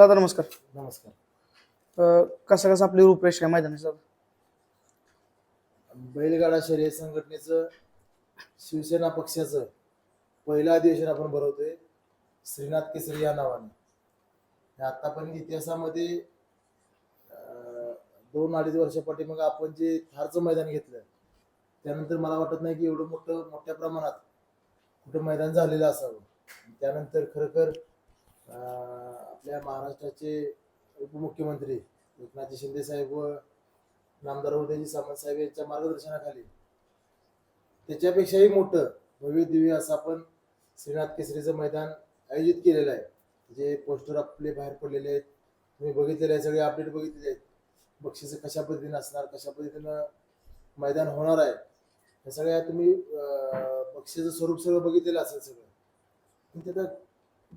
दादा नमस्कार. नमस्कार. अ, कसं कसं आपली रूपरेषा आहे मैदानाची दादा? बैलगाडा शर्यत संघटनेचं शिवसेना पक्षाचं पहिलं अधिवेशन आपण भरवतोय श्रीनाथ केसरी या नावाने. हे आतापर्यंत इतिहासामध्ये अं, दोन अडीच वर्षापाठी मग आपण जे थारचं मैदान घेतलं त्यानंतर मला वाटत नाही की एवढं मोठं मोठ्या प्रमाणात कुठं मैदान झालेलं असावं. त्यानंतर खरोखर अं, आपल्या महाराष्ट्राचे उपमुख्यमंत्री एकनाथजी शिंदे साहेब व नामदार उदयजी सामंत साहेब यांच्या मार्गदर्शनाखाली. त्याच्यापेक्षाही मोठं भव्य दिव्य असं आपण श्रीनाथ केसरीचं मैदान आयोजित केलेलं आहे. जे पोस्टर आपले बाहेर पडलेले आहेत. तुम्ही बघितलेले आहे सगळे अपडेट बघितलेले आहेत. बक्षिसं कशा पद्धतीनं असणार कशा पद्धतीनं मैदान होणार आहे हे सगळ्या तुम्ही अं, स्वरूप सगळं बघितलेलं असेल सगळं. पण त्यात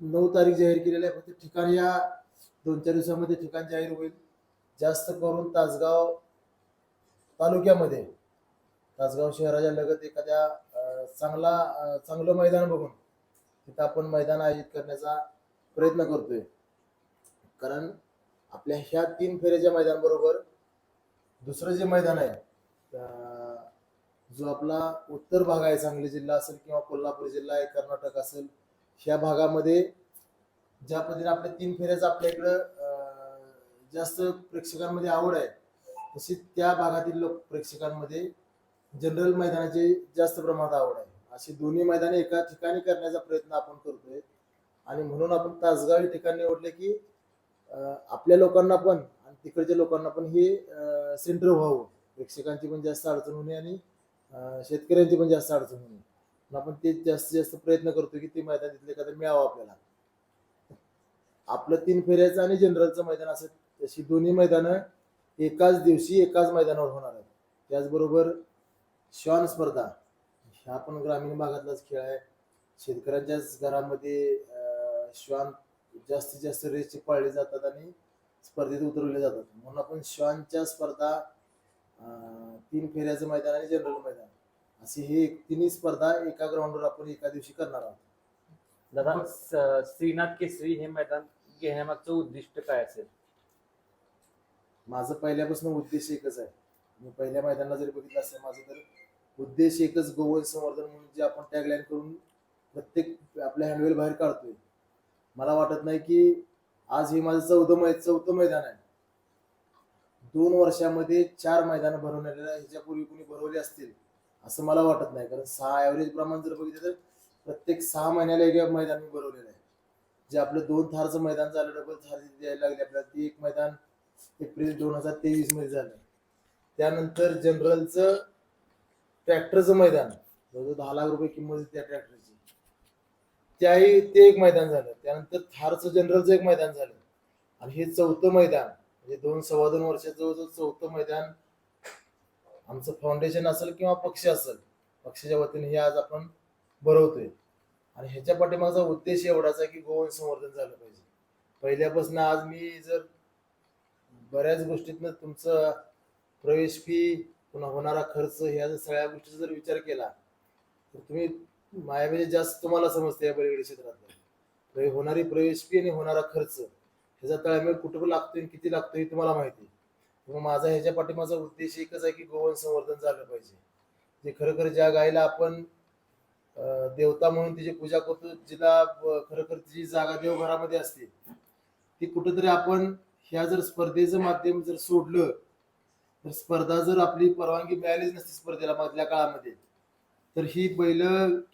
नऊ तारीख जाहीर केलेलं आहे. फक्त ठिकाण या दोन चार दिवसामध्ये ठिकाण जाहीर होईल. जास्त करून तासगाव तालुक्यामध्ये. तासगाव शहराच्या लगत एखाद्या चांगला चांगलं मैदान बघून तिथं आपण मैदान आयोजित करण्याचा प्रयत्न करतोय. कारण आपल्या ह्या तीन फेऱ्याच्या मैदानाबरोबर दुसरं जे मैदान आहे अं, जो आपला उत्तर भाग आहे सांगली जिल्हा असेल किंवा कोल्हापूर जिल्हा आहे कर्नाटक असेल ह्या भागामध्ये ज्या पद्धतीने आपल्या तीन फेऱ्याचं आपल्या इकडं जास्त प्रेक्षकांमध्ये आवड आहे तशी त्या भागातील लोक प्रेक्षकांमध्ये जनरल मैदानाची जास्त प्रमाणात आवड आहे. अशी दोन्ही मैदाने एका ठिकाणी करण्याचा प्रयत्न आपण करतोय. आणि म्हणून आपण तासगाव हे ठिकाण निवडले की आपल्या लोकांना पण आणि तिकडच्या लोकांना पण हे सेंटर व्हावं. प्रेक्षकांची पण जास्त अडचण होणे आणि शेतकऱ्यांची पण जास्त अडचण होणे म्हणून आपण ते जास्तीत जास्त प्रयत्न करतो की ते मैदान तिथलं एखादं मिळावं आपल्याला. आपलं तीन फेऱ्याचं आणि जनरलचं मैदान असं तशी दोन्ही मैदानं एकाच दिवशी एकाच मैदानावर होणार आहेत. त्याचबरोबर श्वान स्पर्धा ह्या पण ग्रामीण भागातलाच खेळ आहे. शेतकऱ्यांच्याच घरामध्ये अं, श्वान जास्तीत जास्त रेसचे पाळले जातात आणि स्पर्धेत उतरवले जातात. म्हणून आपण श्वानच्या स्पर्धा अं, तीन फेऱ्याचं मैदान आणि जनरल मैदान. अशी हे तिन्ही स्पर्धा एका ग्राउंडवर आपण एका दिवशी करणार आहोत. दादा स- श्रीनाथ केसरी हे मैदान घेण्यामागचं उद्दिष्ट काय असेल? माझं पहिल्यापासून उद्देश एकच आहे. मी पहिल्या मैदानाला जरी बघितलं असेल माझं तर उद्देश एकच गोवन संवर्धन म्हणून जे आपण टॅगलाईन करून प्रत्येक आपल्या हँडवेल बाहेर काढतोय. मला वाटत नाही की आज हे माझं चौथं मै चौथं मैदान आहे. दोन वर्षामध्ये चार मैदानं भरवण्याला ह्याच्यापूर्वी कुणी भरवली असतील असं मला वाटत नाही. कारण सहा ॲव्हरेज प्रमाण जर बघितलं तर प्रत्येक सहा महिन्याला एक मैदान मी भरवलेलं आहे. जे आपलं दोन थारचं मैदान झालं डबल थार द्यायला लागले आपल्याला ती एक मैदान एप्रिल दोन हजार तेवीसमध्ये झालं. त्यानंतर जनरलचं ट्रॅक्टरचं मैदान. जवळजवळ दहा लाख रुपये किंमत त्या ट्रॅक्टरची. त्याही ते एक मैदान झालं. त्यानंतर थारचं जनरलचं एक मैदान झालं. आणि हे चौथं मैदान म्हणजे दोन सव्वा दोन वर्षाचं जवळजवळ चौथं मैदान आमचं फाउंडेशन असेल किंवा पक्ष असेल पक्षाच्या वतीने हे आज आपण भरवतोय आणि ह्याच्या पाठीमागचा उद्देश एवढाच आहे की गोवन संवर्धन झालं पाहिजे. पहिल्यापासून आज मी जर बऱ्याच गोष्टीतनं तुमचं प्रवेश फी पुन्हा होणारा खर्च ह्या जर सगळ्या गोष्टीचा जर विचार केला तर तुम्ही माझ्यापेक्षा जास्त तुम्हाला समजते या बळीगडी क्षेत्रातलं. होणारी प्रवेश फी आणि होणारा खर्च ह्याचा तळमेळ कुठं लागतोय आणि किती लागतोय हे तुम्हाला माहिती मग माझा ह्याच्या पाठीमाचा उद्देश एकच आहे की गोवन संवर्धन झालं पाहिजे. जे खरोखर ज्या गायीला आपण देवता म्हणून तिची पूजा करतो जिला खरोखर तिची जागा देवघरामध्ये असते. ती कुठेतरी आपण ह्या जर स्पर्धेचं माध्यम जर सोडलं तर स्पर्धा जर आपली परवानगी मिळालीच नसती स्पर्धेला मधल्या काळामध्ये तर ही बैल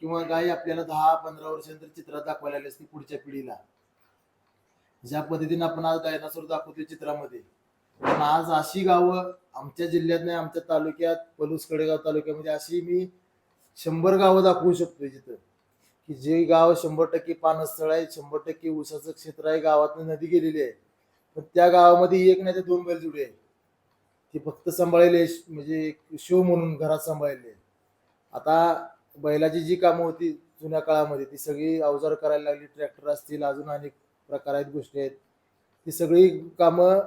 किंवा गाय आपल्याला दहा पंधरा वर्षानंतर चित्रात दाखवायला आली असती पुढच्या पिढीला. ज्या पद्धतीने आपण आज डायनासोर दाखवतोय चित्रामध्ये. पण आज अशी गावं आमच्या जिल्ह्यात नाही आमच्या तालुक्यात पलूस कडेगाव तालुक्यामध्ये अशी मी शंभर गावं दाखवू शकतो जिथं. की जे गाव शंभर टक्के पानस्थळ आहे शंभर टक्के ऊसाचं क्षेत्र आहे गावातून नदी गेलेली आहे. पण त्या गावामध्ये एक नाही तर दोन बैलजुडे आहे ते फक्त सांभाळले म्हणजे एक शो म्हणून घरात सांभाळले आता बैलाची जी कामं होती जुन्या काळामध्ये ती सगळी अवजार करायला लागली ट्रॅक्टर असतील अजून अनेक प्रकार आहेत गोष्टी आहेत. ती सगळी कामं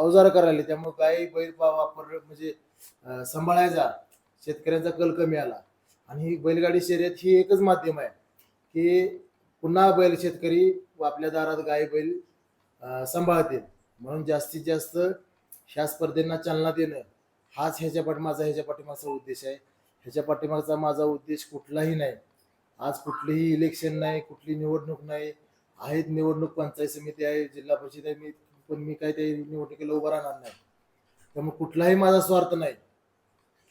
अवजार करायला त्यामुळे गाई बैल वापर म्हणजे सांभाळायचा शेतकऱ्यांचा कल कमी आला. आणि ही बैलगाडी शर्यत ही एकच माध्यम आहे की पुन्हा बैल शेतकरी आपल्या दारात गाय बैल सांभाळतील. म्हणून जास्तीत जास्त ह्या स्पर्धेंना चालना देणं हाच ह्याच्या पाठी माझा ह्याच्या पाठीमागचा उद्देश आहे. ह्याच्या पाठीमागचा माझा उद्देश कुठलाही नाही. आज कुठलीही इलेक्शन नाही कुठली निवडणूक नाही. आहेत निवडणूक पंचायत समिती आहे जिल्हा परिषद आहे मी पण मी काय ते निवडणुकीला उभं राहणार नाही. त्यामुळे कुठलाही माझा स्वार्थ नाही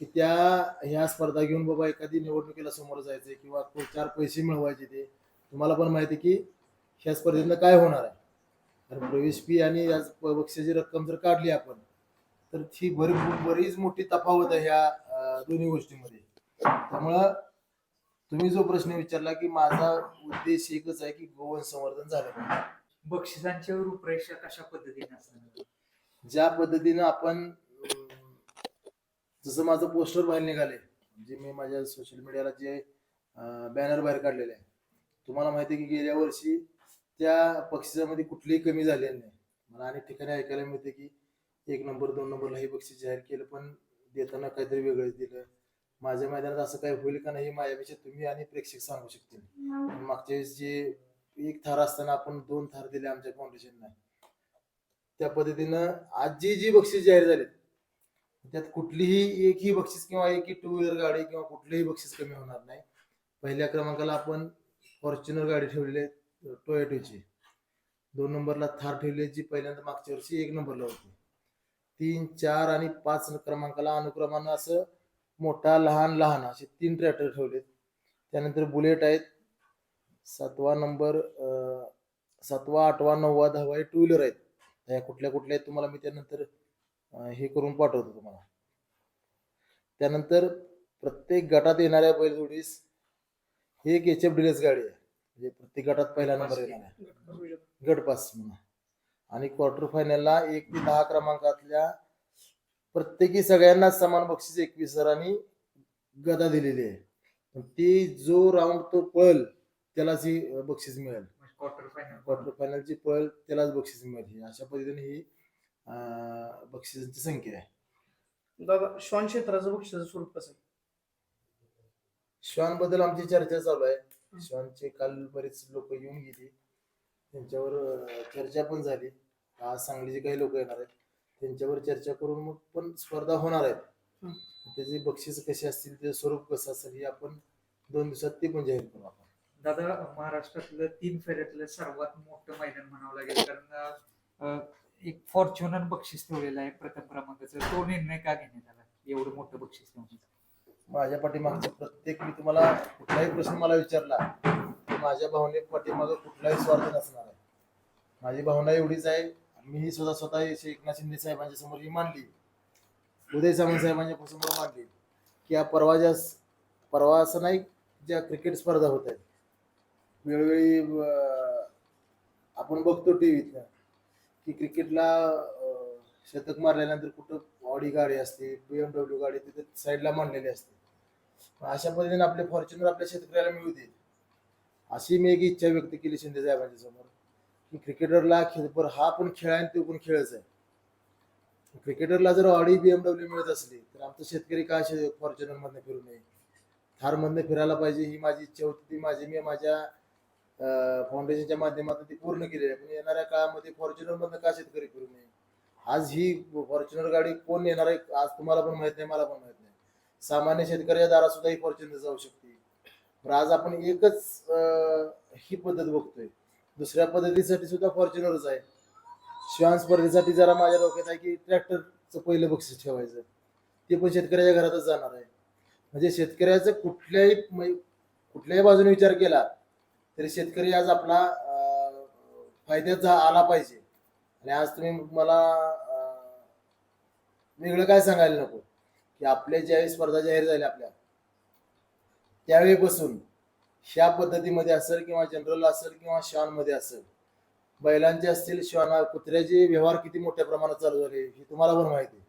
की त्या ह्या स्पर्धा घेऊन बाबा एखादी निवडणुकीला समोर जायचे किंवा चार पैसे मिळवायचे ते तुम्हाला पण माहिती आहे की ह्या स्पर्धेतनं काय होणार आहे. कारण प्रवेश फी आणि याच बक्षिसाची रक्कम जर काढली आपण तर ही बरी बरीच मोठी तफावत आहे ह्या दोन्ही गोष्टींमध्ये. त्यामुळं तुम्ही जो प्रश्न विचारला की माझा उद्देश एकच आहे की गोवन संवर्धन झालं पाहिजे. बक्षिसांच्या रूपरेषा कशा पद्धतीने असणार? ज्या पद्धतीनं आपण जसं माझं पोस्टर बाहेर निघाले जे मी माझ्या सोशल मीडियाला जे बॅनर बाहेर काढलेले आहे तुम्हाला माहिती आहे की गेल्या वर्षी त्या बक्षिसामध्ये कुठलीही कमी झालेली नाही. मला अनेक ठिकाणी ऐकायला मिळते की एक नंबर दोन नंबरला हे बक्षीस जाहीर केलं पण देताना काहीतरी वेगळंच दिलं. माझ्या मैदानात असं काही होईल का नाही हे माझ्यापेक्षा तुम्ही आणि प्रेक्षक सांगू शकतील. मागच्या वेळेस जे एक थार असताना आपण दोन थार दिले आमच्या फाउंडेशनला त्या पद्धतीनं आज जी जी बक्षीस जाहीर झाले त्यात कुठलीही एकही बक्षीस किंवा एकही टू व्हीलर गाडी किंवा कुठलीही बक्षीस कमी होणार नाही. पहिल्या क्रमांकाला आपण फॉर्च्युनर गाडी ठेवलेली आहे टोयोटोची दोन नंबरला थार ठेवली आहे, जी पहिल्यांदा मागच्या वर्षी एक नंबरला होती. तीन चार आणि पाच क्रमांकाला अनुक्रमानं असं मोठा लहान लहान असे तीन ट्रॅक्टर ठेवलेत. त्यानंतर बुलेट आहेत सातवा नंबर सातवा आठवा नववा दहावा हे टू व्हीलर आहेत. ह्या कुठल्या कुठल्या आहेत तुम्हाला मी त्यानंतर हे करून पाठवतो तुम्हाला. त्यानंतर प्रत्येक गटात येणाऱ्या बैलजोडीस ही एक एच एफ डिलेस गाडी आहे. म्हणजे प्रत्येक गटात पहिला नंबर येणार आहे. गट पास. म्हणा. आणि क्वार्टर फायनलला एक ते दहा क्रमांकातल्या प्रत्येकी सगळ्यांना समान बक्षीस एकवीस हजारांनी गदा दिलेली आहे. ती जो राऊंड तो पळ त्यालाच ही बक्षीस मिळेल. क्वार्टर फायनल क्वार्टर फायनलची पळ त्यालाच बक्षीस मिळेल अशा पद्धतीने ही बक्षिसांची संख्या आहे. दादा श्वान क्षेत्राचं बक्षिसाचं स्वरूप कसं आहे? श्वानबद्दल आमची चर्चा चालू आहे. श्वानचे काल बरेच लोक येऊन गेली. त्यांच्यावर चर्चा पण झाली. आज सांगलीचे काही लोक येणार आहेत. त्यांच्यावर चर्चा करून मग पण स्पर्धा होणार आहेत. हं. त्याचे बक्षीस कसे असतील त्याचं स्वरूप कसं असेल हे आपण दोन दिवसात ते पण जाहीर करू आपण. दादा महाराष्ट्रातलं तीन फेऱ्यातलं सर्वात मोठं मैदान म्हणावं लागेल कारण अं, एक फॉर्च्युनर बक्षीस ठेवलेलं आहे प्रथम क्रमांकाचं. तो निर्णय का घेण्यात आला? एवढं मोठं बक्षीस ठेवण्याचा माझ्या पाठीमागचं प्रत्येक मी तुम्हाला कुठलाही प्रश्न मला विचारला तर माझ्या भावने पाठीमागं कुठलाही स्वार्थ नसणार आहे. माझी भावना एवढीच आहे मी सुद्धा स्वतः हे एकनाथ शिंदे साहेबांच्या समोर ही मांडली उदय सामंत साहेबांच्या समोर मांडली की या परवा ज्या परवा असं नाही ज्या क्रिकेट स्पर्धा होत आहेत वेळोवेळी आपण बघतो टी की क्रिकेटला शतक मारल्यानंतर कुठं ऑडी गाडी असते बीएमडब्ल्यू गाडी तिथे साईडला मांडलेली असते. अशा पद्धतीने आपले फॉर्च्युनर आपल्या शेतकऱ्याला मिळू देत. अशी मी एक इच्छा व्यक्त केली शिंदे साहेबांच्या समोर की क्रिकेटरला खेळपर हा पण खेळ आहे आणि तो पण खेळच आहे. क्रिकेटरला जर ऑडी बीएमडब्ल्यू मिळत असली तर आमचा शेतकरी का फॉर्च्युनर मधनं फिरू नये? थार मधनं फिरायला पाहिजे ही माझी इच्छा होती ती माझी मी माझ्या फाउंडेशनच्या माध्यमातून ती पूर्ण केलेली आहे. पण येणाऱ्या काळामध्ये फॉर्च्युनर मधनं का शेतकरी करू नये? आज ही फॉर्च्युनर गाडी कोण येणार आहे? आज तुम्हाला पण माहीत नाही मला पण माहीत नाही. सामान्य शेतकऱ्याच्या दारात सुद्धा ही फॉर्च्युनर जाऊ शकते. पण आज आपण एकच ही पद्धत बघतोय. दुसऱ्या पद्धतीसाठी सुद्धा फॉर्च्युनरच आहे श्वान स्पर्धेसाठी जरा माझ्या डोक्यात आहे की ट्रॅक्टरचं पहिलं बक्षीस ठेवायचं. ते पण शेतकऱ्याच्या घरातच जाणार आहे. म्हणजे शेतकऱ्याचं कुठल्याही म्हणजे कुठल्याही बाजूने विचार केला तरी शेतकरी आज आपला फायद्यात आला पाहिजे. आणि आज तुम्ही मला वेगळं काय सांगायला नको? की आपल्या ज्यावेळी स्पर्धा जाहीर झाल्या आपल्या त्यावेळीपासून ह्या पद्धतीमध्ये असेल किंवा जनरल असेल किंवा श्वानमध्ये असेल बैलांचे असतील श्वाना कुत्र्याचे व्यवहार किती मोठ्या प्रमाणात चालू झाले हे तुम्हाला पण माहिती आहे.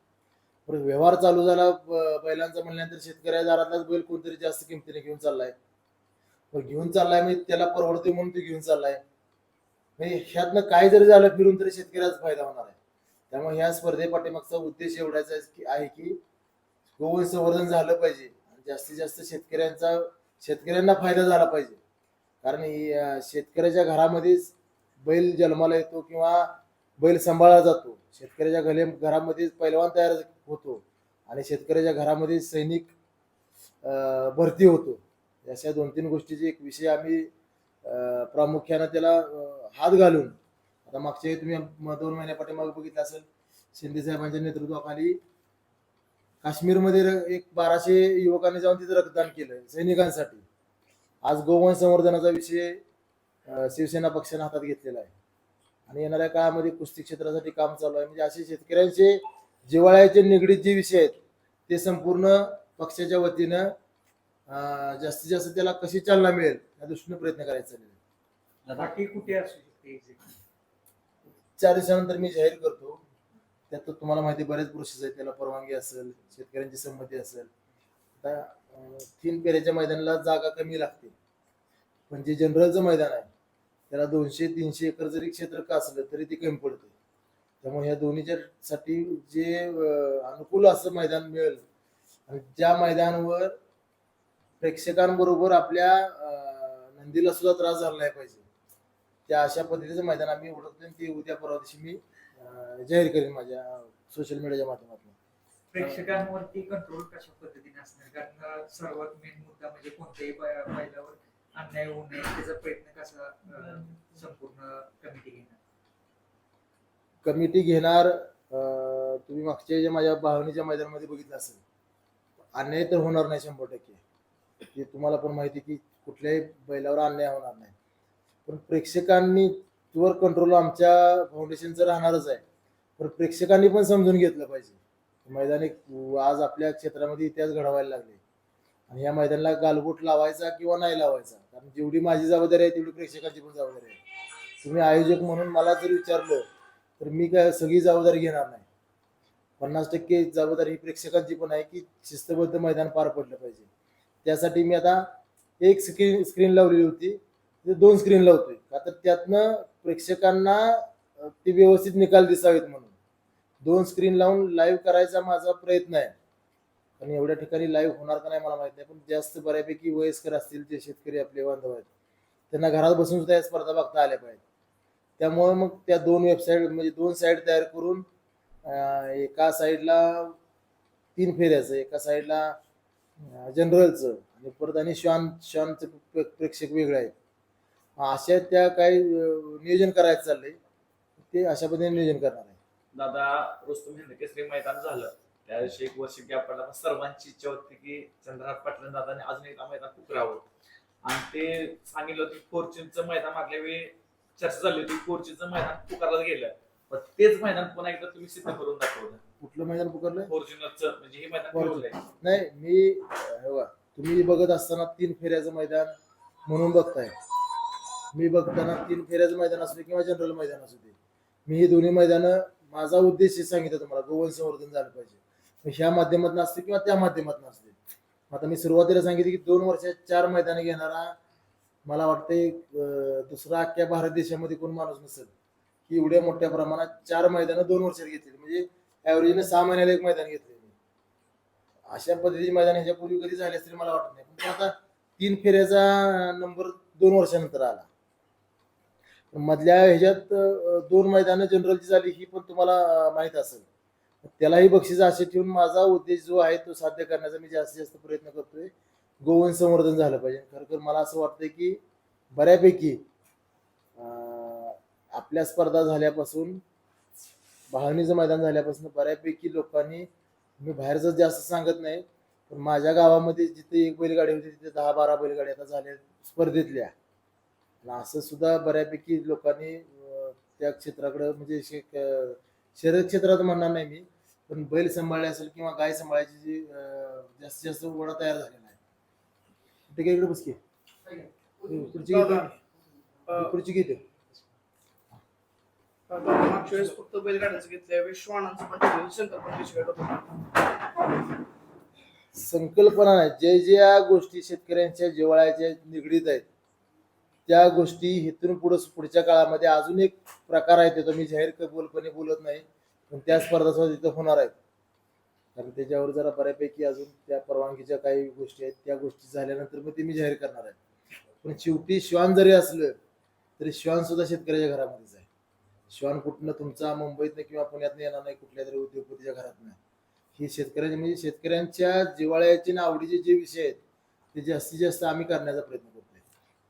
पण व्यवहार चालू झाला बैलांचा म्हणल्यानंतर शेतकऱ्या दारातलाच बैल कोणतरी जास्त किमतीने घेऊन चाललाय. घेऊन चाललाय म्हणजे त्याला परवडते म्हणून ते घेऊन चाललाय. म्हणजे ह्यातनं काय जरी झालं फिरून तरी शेतकऱ्याचा फायदा होणार आहे. त्यामुळे ह्या स्पर्धेपाठीमागचा उद्देश एवढाच आहे की आहे की गोवन संवर्धन झालं पाहिजे. आणि जास्तीत जास्त शेतकऱ्यांचा शेतकऱ्यांना फायदा झाला पाहिजे. कारण शेतकऱ्याच्या घरामध्येच बैल जन्माला येतो किंवा बैल सांभाळला जातो. शेतकऱ्याच्या घरे घरामध्येच पैलवान तयार होतो. आणि शेतकऱ्याच्या घरामध्ये सैनिक भरती होतो. अशा दोन तीन गोष्टीचे एक विषय आम्ही प्रामुख्यानं त्याला हात घालून आता मागच्या तुम्ही दोन महिन्या पाठीमागे बघितलं असेल शिंदे साहेबांच्या नेतृत्वाखाली काश्मीरमध्ये र- एक बाराशे युवकांनी जाऊन तिथं रक्तदान केलं सैनिकांसाठी. आज गोवंश संवर्धनाचा विषय शिवसेना पक्षाने हातात घेतलेला आहे. आणि येणाऱ्या काळामध्ये कुस्ती क्षेत्रासाठी काम चालू आहे. म्हणजे असे शेतकऱ्यांचे जिव्हाळ्याचे निगडीत जे विषय आहेत ते संपूर्ण पक्षाच्या वतीनं जास्तीत जास्त त्याला कशी चालना मिळेल या दृष्टीने प्रयत्न करायचा. बाकी कुठे असू शकते? चार दिवसानंतर मी जाहीर करतो. त्यात तुम्हाला माहिती बरेच प्रोसेस आहेत. त्याला परवानगी असेल शेतकऱ्यांची संमती असेल. आता तीन पेऱ्याच्या मैदानाला जागा कमी लागते. पण जे जनरलचं मैदान आहे त्याला दोनशे तीनशे एकर जरी क्षेत्र का असलं तरी ते कमी पडते त्यामुळे ह्या दोन्हीच्या साठी जे अनुकूल असं मैदान मिळेल आणि ज्या मैदानावर प्रेक्षकांबरोबर आपल्या नंदीला सुद्धा त्रास झाला नाही पाहिजे. त्या अशा पद्धतीचं मैदान आम्ही ओळखतो ते उद्या परवा दिवशी मी जाहीर करेन माझ्या सोशल मीडियाच्या माध्यमातून. प्रेक्षकांवरती कंट्रोल कशा पद्धतीने असणार? कारण सर्वात मेन मुद्दा म्हणजे कोणत्याही बैलावर अन्याय होऊ नये त्याचा प्रयत्न कसा संपूर्ण कमिटी घेणार? कमिटी घेणार तुम्ही मागच्या माझ्या भावनीच्या मैदानामध्ये बघितलं असेल अन्याय तर होणार नाही शंभर टक्के. ते तुम्हाला पण माहिती आहे की कुठल्याही बैलावर अन्याय होणार नाही. पण प्रेक्षकांनी वर कंट्रोल आमच्या फाउंडेशनचं राहणारच आहे. पण प्रेक्षकांनी पण समजून घेतलं पाहिजे. मैदान एक आज आपल्या क्षेत्रामध्ये इतिहास घडवायला लागले. आणि या मैदानाला गालबोट लावायचा किंवा नाही लावायचा? कारण जेवढी माझी जबाबदारी आहे तेवढी प्रेक्षकाची पण जबाबदारी आहे. तुम्ही आयोजक म्हणून मला जर विचारलं तर मी काय सगळी जबाबदारी घेणार नाही. पन्नास टक्के जबाबदारी ही प्रेक्षकांची पण आहे की शिस्तबद्ध मैदान पार पडलं पाहिजे. त्यासाठी मी आता एक स्क्रीन स्क्रीन लावलेली होती. ते दोन स्क्रीन लावतोय. का तर त्यातनं प्रेक्षकांना ते व्यवस्थित निकाल दिसावेत म्हणून. दोन स्क्रीन लावून लाईव्ह करायचा माझा प्रयत्न आहे. पण एवढ्या ठिकाणी लाईव्ह होणार का नाही मला माहीत नाही. पण जास्त बऱ्यापैकी वयस्कर असतील जे शेतकरी आपले बांधव आहेत त्यांना घरात बसून सुद्धा या स्पर्धा बघता आल्या पाहिजेत. त्यामुळे मग त्या दोन वेबसाईट म्हणजे दोन साईड तयार करून एका साईडला तीन फेऱ्याचं एका साईडला जनरलचं. आणि परत आणि श्वान श्वानचं प्रेक्षक वेगळे आहेत. अशा त्या काही नियोजन करायचं चाललंय. ते अशा पद्धतीने नियोजन करणार आहे. दादा रुस्तुम हिंद केसरी मैदान झालं. त्या दिवशी एक वर्ष गॅप पडला. पण सर्वांची इच्छा होती की चंद्रहार पाटील दादाने अजून एकदा मैदान पुकरावं आणि ते सांगितलं होतं फोर्च्युनचं मैदान मागल्या वेळी चर्चा झाली होती. फोर्च्युनचं मैदान पुकारलं गेलं. पण तेच मैदान पुन्हा एकदा तुम्ही सिद्ध करून दाखवलं. कुठलं मैदान फॉर्च्युनरचं म्हणजे हे मैदान नाही मी हे बघा, तुम्ही बघत असताना तीन फेऱ्याचं मैदान म्हणून बघताय. मी बघताना तीन फेऱ्याचं मैदान असू दे किंवा जनरल मैदान असू दे. मी ही दोन्ही मैदानं माझा उद्देश हे सांगितलं तुम्हाला गोवन संवर्धन झालं पाहिजे. मग ह्या माध्यमातून असते किंवा त्या माध्यमातून असते? आता मी सुरुवातीला सांगितलं की दोन वर्षात चार मैदाने घेणारा मला वाटतंय अं, दुसरा अख्ख्या भारत देशामध्ये कोण माणूस नसेल. की एवढ्या मोठ्या प्रमाणात चार मैदानं दोन वर्षात घेतली म्हणजे ॲव्हरेजने सहा महिन्याला एक मैदान घेतले अशा पद्धतीचे मैदान ह्याच्यापूर्वी कधी झाले असतील मला वाटत नाही. पण आता तीन फेऱ्याचा नंबर दोन वर्षानंतर आला. मधल्या ह्याच्यात दोन मैदानं जनरलची झाली ही पण तुम्हाला माहीत माहीत असेल. त्यालाही बक्षीस असे ठेवून माझा उद्देश जो आहे तो साध्य करण्याचा मी जास्तीत जास्त प्रयत्न करतोय. गोवन संवर्धन झालं पाहिजे. खरखर तर मला असं वाटतंय की बऱ्यापैकी अं, आपल्या स्पर्धा झाल्यापासून बहाणीचं मैदान झाल्यापासून बऱ्यापैकी लोकांनी मी बाहेरचं जास्त सांगत नाही पण माझ्या गावामध्ये जिथे एक बैलगाडी होती तिथे दहा बारा बैलगाडी आता झाल्या स्पर्धेतल्या. आणि असं सुद्धा बऱ्यापैकी लोकांनी त्या क्षेत्राकडे म्हणजे शे- अं, शर्यत क्षेत्रात म्हणणार नाही मी पण बैल सांभाळले असेल किंवा गाय सांभाळायची जी जास्तीत जास्त ओढा तयार झालेला आहे. ठीक आहे इकडे बसकी खुर्ची घेते खुर्ची घेते. मागच्या वेळेस फक्त बैलगाड्याचं घेतलं यावेळेस श्वानांचं पण ठेवलं संकल्पना कशी संकल्पना नाही जे ज्या गोष्टी शेतकऱ्यांच्या जिव्हाळ्याच्या निगडीत आहेत त्या गोष्टी इथून पुढे पुढच्या काळामध्ये अजून एक प्रकार आहे त्याचा मी जाहीर कबूलपणे बोलत नाही पण त्या स्पर्धा सुद्धा तिथं होणार आहेत. कारण त्याच्यावर जरा बऱ्यापैकी अजून त्या परवानगीच्या काही गोष्टी आहेत त्या गोष्टी झाल्यानंतर मग ते मी जाहीर करणार आहे. पण शेवटी श्वान जरी असलं तरी श्वान सुद्धा शेतकऱ्याच्या घरामध्येच आहे श्वान कुठनं तुमचा मुंबईतनं किंवा पुण्यातनं येणार नाही कुठल्या तरी उद्योगपतीच्या घरात नाही ही शेतकऱ्यांची म्हणजे शेतकऱ्यांच्या जिव्हाळ्याचे आणि आवडीचे जे विषय आहेत ते जास्तीत जास्त आम्ही करण्याचा प्रयत्न करतोय.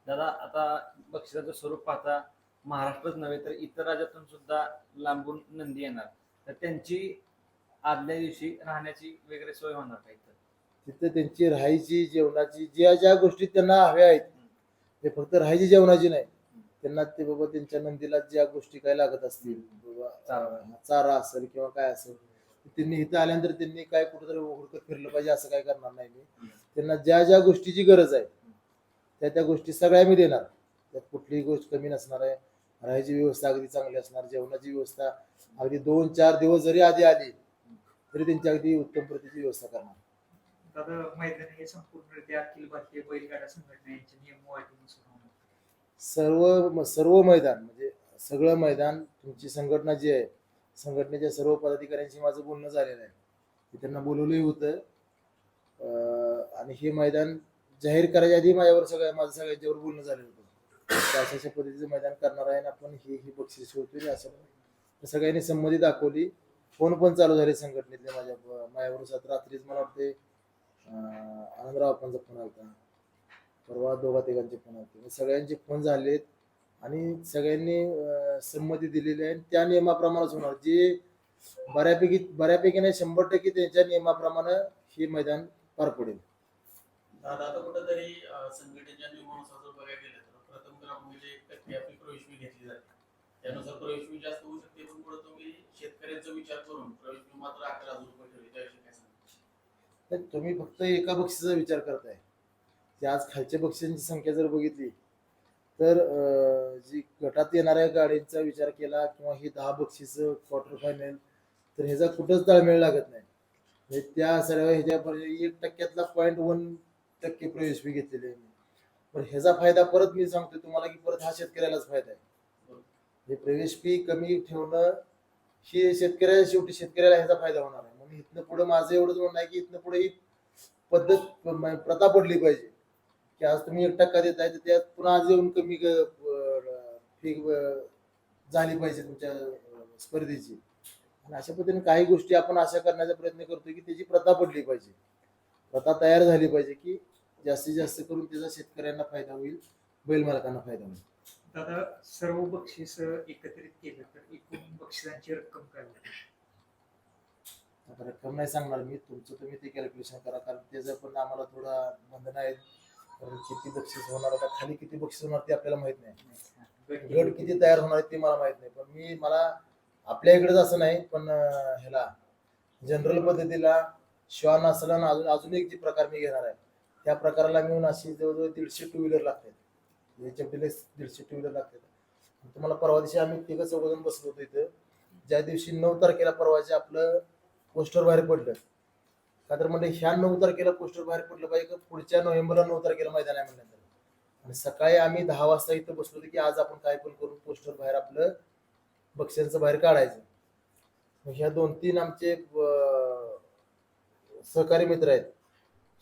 दादा आता बक्षिसाचं स्वरूप पाहता महाराष्ट्रच नव्हे तर इतर राज्यातून सुद्धा लांबून नंदी येणार. तर त्यांची आदल्या दिवशी राहण्याची वगैरे सोय होणार का इथं? तिथं त्यांची राहायची जेवणाची ज्या ज्या गोष्टी त्यांना हव्या आहेत ते फक्त राहायची जेवणाची नाही. त्यांना ते बाबा त्यांच्या नंदीला ज्या गोष्टी काय लागत असतील बाबा चारा. असेल किंवा काय असेल त्यांनी इथं आल्यानंतर त्यांनी काय कुठेतरी हुडकत फिरलं पाहिजे असं काय करणार नाही मी. त्यांना ज्या ज्या गोष्टीची गरज आहे त्या त्या गोष्टी सगळ्या मी देणार. त्यात कुठलीही गोष्ट कमी नसणार आहे. राहायची व्यवस्था अगदी चांगली असणार जेवणाची व्यवस्था अगदी दोन चार दिवस जरी आधी आली तरी त्यांची अगदी उत्तम प्रतीची व्यवस्था करणार. दादा मैदान हे संपूर्णरित्या अखिल भारतीय बैलगाडा संघटना यांच्या नियम अटीनुसार सर्व सर्व मैदान म्हणजे सगळं मैदान तुमची संघटना जी आहे संघटनेच्या सर्व पदाधिकाऱ्यांशी माझं बोलणं झालेलं आहे. मी त्यांना बोलवलंही होतं. आणि हे मैदान जाहीर करायच्या आधी माझ्यावर सगळ्या माझं सगळ्यांच्यावर बोलणं झालेलं होतं. तर अशा अशा पद्धतीचं मैदान करणार आहे आणि आपण ही ही बक्षीस ठेवतोय असं सगळ्यांनी संमती दाखवली. फोन पण चालू झाले संघटनेतले माझ्या माझ्यावर. सात रात्रीच मला वाटते आनंदराव आपणचा फोन आला होता. परवा दोघा तिघांचे फोन आले सगळ्यांचे फोन झालेत आणि सगळ्यांनी संमती दिलेली आहे. आणि त्या नियमाप्रमाणेच होणार. जे बऱ्यापैकी बऱ्यापैकी नाही शंभर टक्के त्यांच्या नियमाप्रमाणे हे मैदान पार पडेल. दादा आता कुठंतरी संघटनेच्या नियमानुसार जर बघायला गेलं तर प्रथम क्रमांक म्हणजे टक्के आपली घेतली जाते. त्यानुसार जास्त होऊ शकते पण पुढे तुम्ही शेतकऱ्यांचा विचार करून मात्र अकरा हजार रुपये ठेवली त्याविषयी काय सांगा तर तुम्ही फक्त एका बक्षिसाचा विचार करताय. की आज खालच्या पक्षांची संख्या जर बघितली तर जी गटात येणाऱ्या गाड्यांचा विचार केला किंवा ही दहा बक्षीस क्वार्टर फायनल तर ह्याचा कुठंच ताळमेळ लागत नाही. म्हणजे त्या सर्व ह्याच्या एक टक्क्यातला पॉईंट वन टक्के प्रवेश फी घेतलेली आहे मी. पण ह्याचा फायदा परत मी सांगतो तुम्हाला की परत हा शेतकऱ्यालाच फायदा आहे. हे प्रवेश फी कमी ठेवणं हे शेतकऱ्या शेवटी शेतकऱ्याला ह्याचा फायदा होणार आहे. म्हणून इथनं पुढे माझं एवढंच म्हणणं आहे की इथनं पुढे ही पद्धत म- प्रथा पडली पाहिजे. की आज तुम्ही एक टक्का देताय? तर त्यात पुन्हा आज येऊन कमी फी झाली पाहिजे तुमच्या स्पर्धेची. आणि अशा पद्धतीने काही गोष्टी आपण अशा करण्याचा प्रयत्न करतोय की त्याची प्रथा पडली पाहिजे. प्रथा तयार झाली पाहिजे की जास्तीत जास्त करून त्याचा शेतकऱ्यांना फायदा होईल बैल मालकांना फायदा होईल. दादा सर्व बक्षीस एकत्रित केलं तर एकूण बक्षिसांची रक्कम काय होईल? रक्कम नाही सांगणार मी तुमचं तुम्ही ते कॅल्क्युलेशन करा कारण त्याचं पण आम्हाला थोडा बंधन आहेत किती बक्षीस होणार आता खाली किती बक्षीस होणार ते आपल्याला माहीत नाही. गट किती तयार होणार ते मला माहीत नाही. पण मी मला आपल्या इकडेच असं नाही पण ह्याला जनरल पद्धतीला श्वान असलं आणि अजून अजून एक जे प्रकार मी घेणार आहे त्या प्रकाराला मिळून अशी जवळजवळ दीडशे टू व्हीलर लागतात. एफ दीडशे टू व्हीलर लागतात. तुम्हाला परवा दिवशी आम्ही तिघं चौघजण बसलो होतो इथं. ज्या दिवशी नऊ तारखेला परवाचे आपलं पोस्टर बाहेर पडलं का तर म्हणजे ह्या नऊ तारखेला पोस्टर बाहेर पडलं पाहिजे का पुढच्या नोव्हेंबरला नऊ तारखेला मैदान आहे म्हणल्यानंतर आणि सकाळी आम्ही दहा वाजता इथं बसलो होतो की आज आपण काय पण करून पोस्टर बाहेर आपलं बक्षांचं बाहेर काढायचं. मग ह्या दोन तीन आमचे सहकारी मित्र आहेत.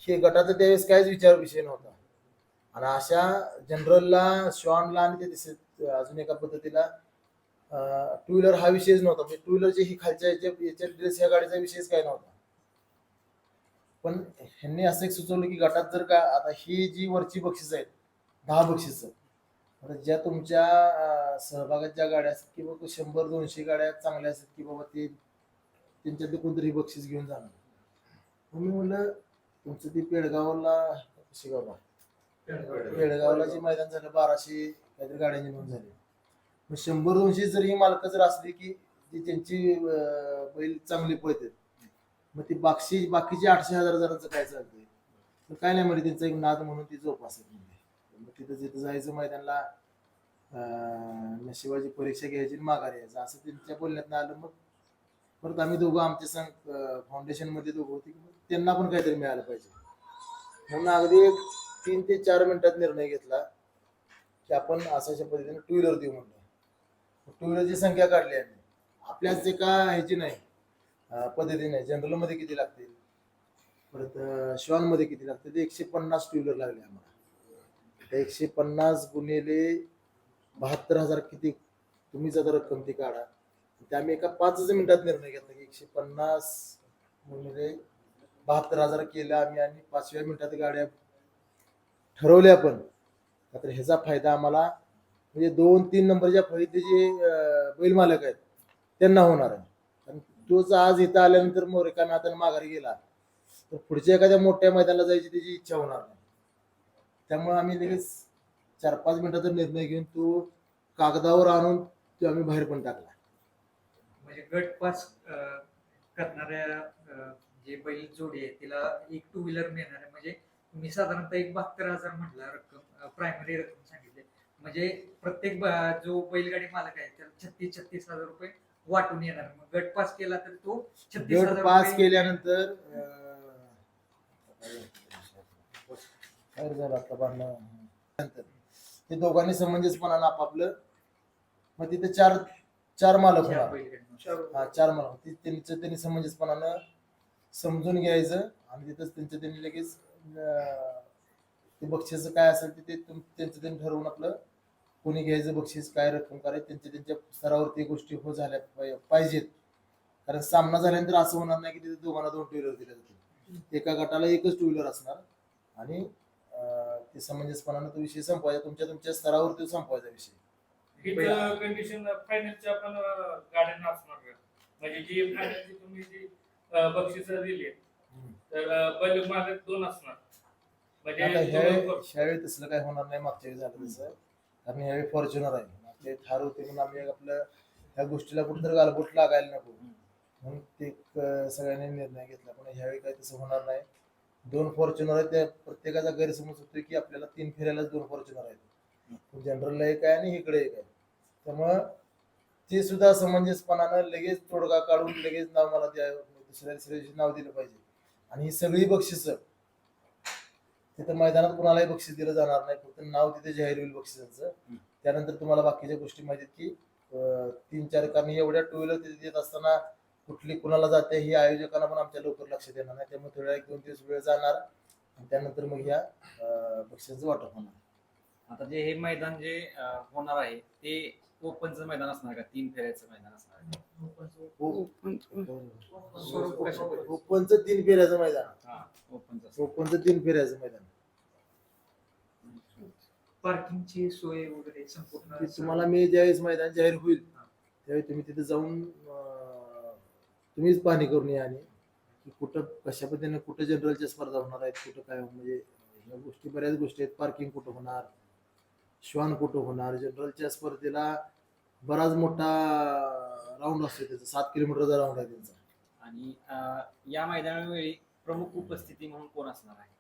हे गटाचा त्यावेळेस काहीच विचार विषय नव्हता. आणि अशा जनरलला श्वानला आणि ते दिसत अजून एका पद्धतीला टू व्हीलर हा विषयच नव्हता. म्हणजे टू व्हीलरचे ही खालच्या याच्या याच्या ड्रेस ह्या गाडीचा विषयच काय नव्हता. पण ह्यांनी असं एक सुचवलं की गटात जर का आता ही जी वरची बक्षीस आहेत दहा बक्षीस ज्या तुमच्या सहभागात ज्या गाड्या असतात की बाबा शंभर दोनशे गाड्या चांगल्या असतात की बाबा ते त्यांच्यात कोणतरी बक्षीस घेऊन जाणार. मग मी म्हणलं तुमचं ती पेडगावला कशी गावला पेडगावला जे मैदान झालं बाराशे काहीतरी गाड्यांची नोंद झाली. मग शंभर दोनशे जर ही मालकं जर असली की जी त्यांची बैल चांगली पळतात मग ती बाकी बाकीचे आठशे हजार जणांचं काय चालतंय? तर काय नाही म्हणजे त्यांचा एक नाद म्हणून ती जोपासत म्हणजे मग तिथं जिथं जायचं मग त्यांना नशिबाची परीक्षा घ्यायची आणि माघारी यायचं. असं त्यांच्या बोलण्यात आलं मग परत आम्ही दोघं आमच्या संग फाउंडेशनमध्ये दोघं होती मग त्यांना पण काहीतरी मिळालं पाहिजे. म्हणून अगदी एक तीन ते चार मिनिटात निर्णय घेतला की आपण अशा अशा पद्धतीने टू व्हीलर देऊ म्हणलं. टू व्हीलरची संख्या काढली आम्ही. आपल्याच एका ह्याची नाही. पद्धतीने जनरलमध्ये किती लागतील परत श्वानमध्ये किती लागतील ते एकशे पन्नास टू व्हीलर लागले आम्हाला. त्या एकशे पन्नास गुणिले बहात्तर हजार किती? तुम्ही जर रक्कम ती काढा. ते आम्ही एका पाचच मिनिटात निर्णय घेतला की एकशे पन्नास म्हणजे बहात्तर हजार केलं आम्ही आणि पाचव्या मिनिटात गाड्या ठरवल्या पण. तर ह्याचा फायदा आम्हाला म्हणजे दोन तीन नंबरच्या फळीचे जे बैल मालक आहेत त्यांना होणार आहे. तोच आज इथं आल्यानंतर मग रिकाम्या माघारी गेला. तर पुढच्या एखाद्या मोठ्या मैदानाला जायची त्याची इच्छा होणार नाही. त्यामुळे आम्ही लगेच चार पाच मिनिटाचा निर्णय घेऊन तो कागदावर आणून तो आम्ही बाहेर पण टाकला. म्हणजे गट पास करणाऱ्या जे बैल जोडी आहे तिला एक टू व्हीलर मिळणार आहे. म्हणजे तुम्ही साधारणतः एक बहात्तर हजार म्हटला रक्कम प्रायमरी रक्कम सांगितली. म्हणजे प्रत्येक जो बैलगाडी मालक आहे त्याला छत्तीस छत्तीस हजार रुपये वाटून येणार. मग गट पास केला तर तो छत्तीस गट हजार पास रुपये- केल्यानंतर अं, काय झालं आता बांधणं? नंतर ते दोघांनी समंजसपणानं आपापलं मग तिथे चार चार मालक चार होणार. बैलगाडी. हा चार मालक. ती त्यांचं त्यांनी समंजसपणानं समजून घ्यायचं आणि तिथंच त्यांचं त्यांनी लगेच अं, ते बक्षीस काय असेल ते ते तुम- त्यांचं त्यांनी ठरवून आपलं कोणी घ्यायचं बक्षीस काय रक्कम करायचं त्यांच्या त्यांच्या स्तरावरती गोष्टी हो झाल्या पाहि- पाहिजेत. कारण सामना झाल्यानंतर असं होणार नाही की तिथे दोघांना दोन टू व्हीलर दिल्या जातील. एका गटाला एकच टू व्हीलर असणार आणि ते समंजसपणानं तो विषय संपवायचा तुमच्या तुमच्या स्तरावर तो संपवायचा विषय. कंडिशन फायनलच्या पण अं, गाड्यांना असणार? म्हणजे जी फायनलची तुम्ही जी बक्षीस दिली तर बैल मालक दोन असणार. म्हणजे ह्यावेळी तसलं काही होणार नाही मागच्या वेळी झालं तसं. कारण ह्यावेळी फॉर्च्युनर आहे. आपले थार होते म्हणून आम्ही आपलं ह्या गोष्टीला कुठेतरी गालबोट लागायला नको. म्हणून ते एक, अं, सगळ्यांनी निर्णय घेतला. पण ह्यावेळी काही तसं होणार नाही. दोन फॉर्च्युनर आहेत. त्या प्रत्येकाचा गैरसमज होतो की आपल्याला तीन फेऱ्यालाच दोन फॉर्च्युनर आहेत. जनरलला एक आहे आणि इकडे एक आहे. त्यामुळं ते सुद्धा समंजसपणानं लगेच तोडगा काढून लगेच नाव मला द्या दुसऱ्या दुसऱ्या दिवशी नाव दिलं पाहिजे. आणि ही सगळी बक्षिसं तिथं मैदानात कुणालाही बक्षीस दिलं जाणार नाही. फक्त नाव तिथे जाहीर होईल बक्षिसाचं. त्यानंतर तुम्हाला बाकीच्या गोष्टी माहिती आहेत की तीन चार कारण एवढ्या टू व्हीलर तिथे देत असताना कुठली कुणाला जाते ही आयोजकांना पण आमच्या लवकर लक्षात येणार नाही. त्यामुळे थोड्या एक दोन दिवस वेळ जाणार आणि त्यानंतर मग ह्या बक्षिसाचं वाटप होणार. आता जे हे मैदान जे होणार आहे ते ओपनचं मैदान असणार का? तीन फेऱ्याचं मैदान असणार? ओपनचं. तीन फेऱ्याचं मैदान. हा ओपनचं ओपनचं तीन फेऱ्याचं मैदान. पार्किंगची सोय वगैरे संपूर्ण ते तुम्हाला मी ज्यावेळेस मैदान जाहीर होईल त्यावेळी तुम्ही तिथे जाऊन अं, तुम्हीच पाहणी करून या आणि की कुठं कशा पद्धतीने कुठं जनरलच्या स्पर्धा होणार आहेत कुठं काय म्हणजे ह्या गोष्टी बऱ्याच गोष्टी आहेत. पार्किंग कुठं होणार श्वान कुठं होणार जनरलच्या स्पर्धेला बराच मोठा राऊंड असतो त्याचा सात किलोमीटरचा राऊंड आहे त्यांचा. आणि अं, या मैदानावेळी प्रमुख उपस्थिती म्हणून कोण असणार आहे?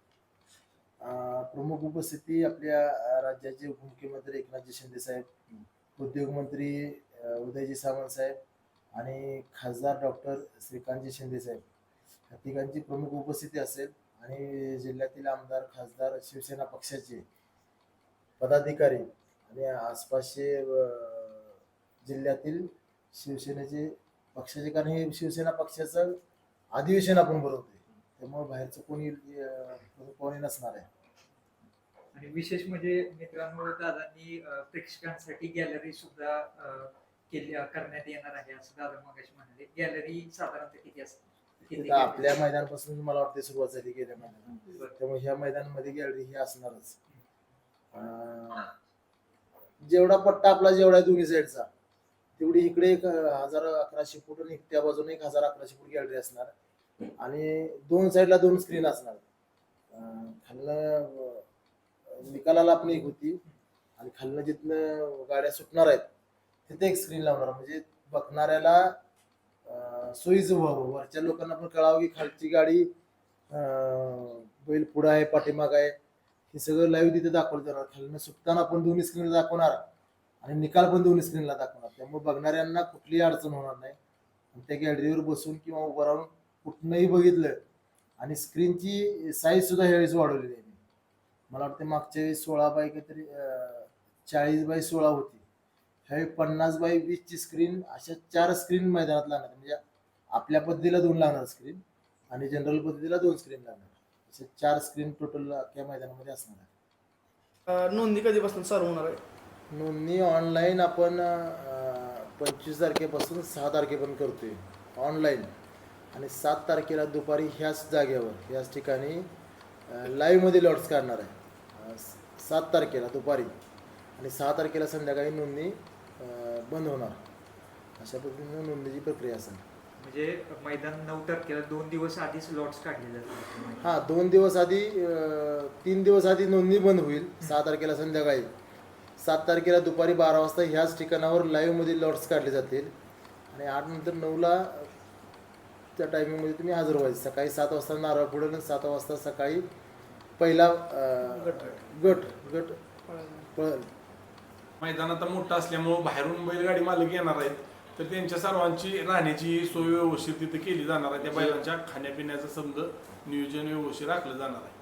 प्रमुख उपस्थिती आपल्या राज्याचे उपमुख्यमंत्री एकनाथजी शिंदे साहेब उद्योग मंत्री अं, उदयजी सामंत साहेब आणि खासदार डॉक्टर श्रीकांतजी शिंदे साहेब. या तिघांची प्रमुख उपस्थिती असेल आणि जिल्ह्यातील आमदार खासदार शिवसेना पक्षाचे पदाधिकारी आणि आसपासचे जिल्ह्यातील शिवसेनेचे पक्षाचे कारण हे शिवसेना पक्षाचं अधिवेशन आपण भरवतोय त्यामुळे बाहेरचं कोणी अं, कोणी नसणार आहे. आणि विशेष म्हणजे मित्रांनो दादांनी अं, प्रेक्षकांसाठी गॅलरी सुद्धा अं, केली अं, करण्यात येणार आहे असं दादा मगाशी म्हणाले. गॅलरी साधारणतः किती असते किती आपल्या gallery? मैदानापासून मला वाटते सुरुवात झाली गेल्या मैदानात. बरं. त्यामुळे ह्या मैदानामध्ये गॅलरी ही असणारच. अं, जेवढा पट्टा आपला जेवढा आहे दोन्ही साईडचा तेवढी इकडे एक हजार अकराशे फूट आणि त्या बाजूने एक हजार अकराशे फूट गॅलरी असणार. आणि दोन साईडला दोन स्क्रीन असणार. खालनं निकालाला आपण एक होती. आणि खालनं जिथनं गाड्या सुटणार आहेत तिथे एक स्क्रीन लावणार. म्हणजे बघणाऱ्याला अं, सोयीचं व्हावं वरच्या लोकांना पण कळावं की खालची गाडी बैल पुढं आहे पाठीमाग आहे. हे सगळं लाईव्ह तिथे दाखवलं जाणार. खालनं सुटताना पण दोन्ही स्क्रीन दाखवणार. आणि निकाल पण दोन्ही स्क्रीनला दाखवणार. त्यामुळे बघणाऱ्यांना कुठलीही अडचण होणार नाही. त्या गॅलरीवर बसून किंवा उभं राहून कुठनंही बघितलं आणि स्क्रीनची साईज सुद्धा ह्यावेळेस वाढवलेली आहे. मला वाटतं मागच्या वेळेस सोळा बाय काहीतरी चाळीस बाय सोळा होती. ह्यावेळी पन्नास बाय वीसची स्क्रीन अशा चार स्क्रीन मैदानात लागणार. म्हणजे आपल्या पद्धतीला दोन लागणार स्क्रीन आणि जनरल पद्धतीला दोन स्क्रीन लागणार. असे चार स्क्रीन टोटल अख्ख्या मैदानामध्ये असणार आहे. नोंदणी कधीपासून चालू होणार आहे? नोंदणी ऑनलाईन आपण पंचवीस तारखेपासून सहा तारखेपर्यंत करतोय. ऑनलाईन आणि सात तारखेला दुपारी ह्याच जागेवर ह्याच ठिकाणी लाईव्हमध्ये लॉट्स काढणार आहे. सात तारखेला दुपारी. आणि सहा तारखेला संध्याकाळी नोंदणी बंद होणार. अशा पद्धतीनं नोंदणीची प्रक्रिया असेल. म्हणजे मैदान नऊ तारखेला दोन दिवस आधीच लॉट्स काढले जातात हां दोन दिवस आधी तीन दिवस आधी नोंदणी बंद होईल सहा तारखेला संध्याकाळी. सात तारखेला दुपारी बारा वाजता ह्याच ठिकाणावर लाईव्हमध्ये लॉट्स काढले जातील. आणि आठ नंतर नऊला त्या टायमिंगमध्ये तुम्ही हजर व्हायचं. सकाळी सात वाजता नारळ पुढे सात वाजता सकाळी पहिला गट. गट पळेल मैदान आता मोठं असल्यामुळं बाहेरून बैलगाडी मालक येणार आहेत. तर त्यांच्या सर्वांची राहण्याची सोय व्यवस्थित तिथे केली जाणार आहे. त्या बैलांच्या खाण्यापिण्याचं समजा नियोजन व्यवस्थित राखलं जाणार आहे.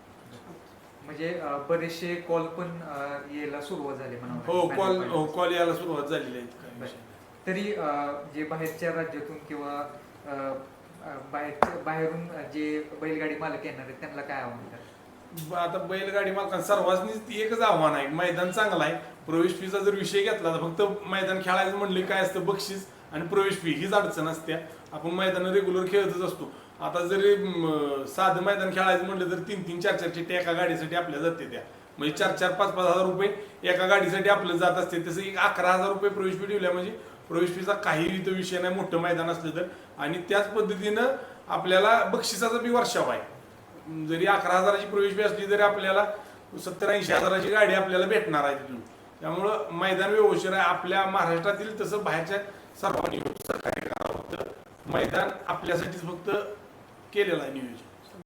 म्हणजे बरेचसे कॉल पण अं, यायला सुरुवात झाली म्हणा हो कॉल हो कॉल यायला सुरुवात झालेली आहे. काही विषय नाही. तरी अं, जे बाहेरच्या राज्यातून किंवा अं, बाहेर बाहेरून जे बैलगाडी मालक येणार आहेत त्यांना काय आव्हान कराल? आता बैलगाडी मालकांना सर्वांनीच ती एकच आव्हान आहे. मैदान चांगलं आहे. प्रवेश फीचा जर विषय घेतला तर फक्त मैदान खेळायचं म्हणले काय असतं? बक्षीस आणि प्रवेश फी हीच अडचण असते. आपण मैदान रेग्युलर खेळतच असतो. आता जरी साधं मैदान खेळायचं म्हणलं तर तीन तीन चार चार चिट्टे एका गाडीसाठी आपल्या जाते त्या. म्हणजे चार चार पाच पाच हजार रुपये एका गाडीसाठी आपलं जात असते. तसं एक अकरा हजार रुपये प्रवेश फी ठेवल्या म्हणजे प्रवेश फीचा काही इथं विषय नाही मोठं मैदान असलं तर. आणि त्याच पद्धतीनं आपल्याला बक्षिसाचा बी वर्षाव आहे. जरी अकरा हजाराची प्रवेश फी असली तरी आपल्याला सत्तर ऐंशी हजाराची गाडी आपल्याला भेटणार आहे तिथून. त्यामुळं मैदान व्यवस्थित आहे. आपल्या महाराष्ट्रातील तसं बाहेरच्या सर्वांनी सरकारी मैदान आपल्यासाठीच फक्त केलेलं आहे नियोजन.